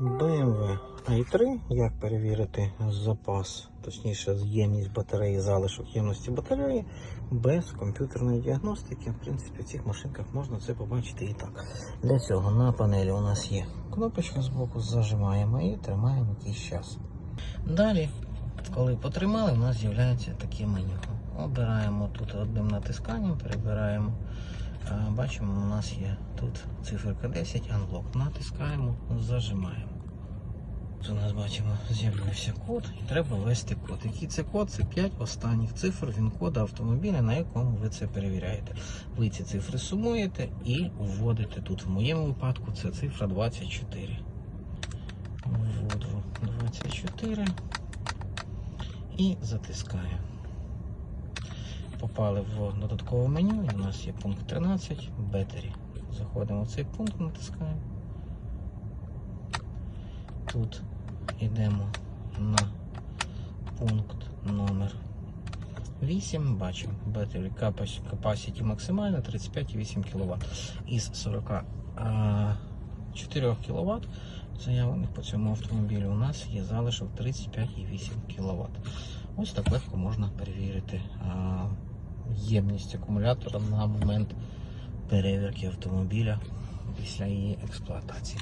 BMW i3. Як перевірити запас, точніше, ємність батареї, залишок ємності батареї без комп'ютерної діагностики. В принципі, в цих машинках можна це побачити і так. Для цього на панелі у нас є кнопочка з боку, зажимаємо і тримаємо якийсь час. Далі, коли потримали, у нас з'являється таке меню. Обираємо тут одним натисканням, перебираємо. Бачимо, у нас є тут циферка 10, Unlock. Натискаємо, зажимаємо. Тут у нас бачимо, з'явився код і треба ввести код. Який це код? Це 5 останніх цифр він кода автомобіля, на якому ви це перевіряєте. Ви ці цифри сумуєте і вводите тут. В моєму випадку це цифра 24. Вводжу 24 і затискаю. Попали в додаткове меню, і у нас є пункт 13 Battery. Заходимо в цей пункт, натискаємо. Тут йдемо на пункт номер 8. Бачимо Battery capacity- максимальна 35,8 кВт. Із 44 кВт заявлених по цьому автомобілю у нас є залишок 35,8 кВт. Ось так легко можна перевірити ємність акумулятора на момент перевірки автомобіля після її експлуатації.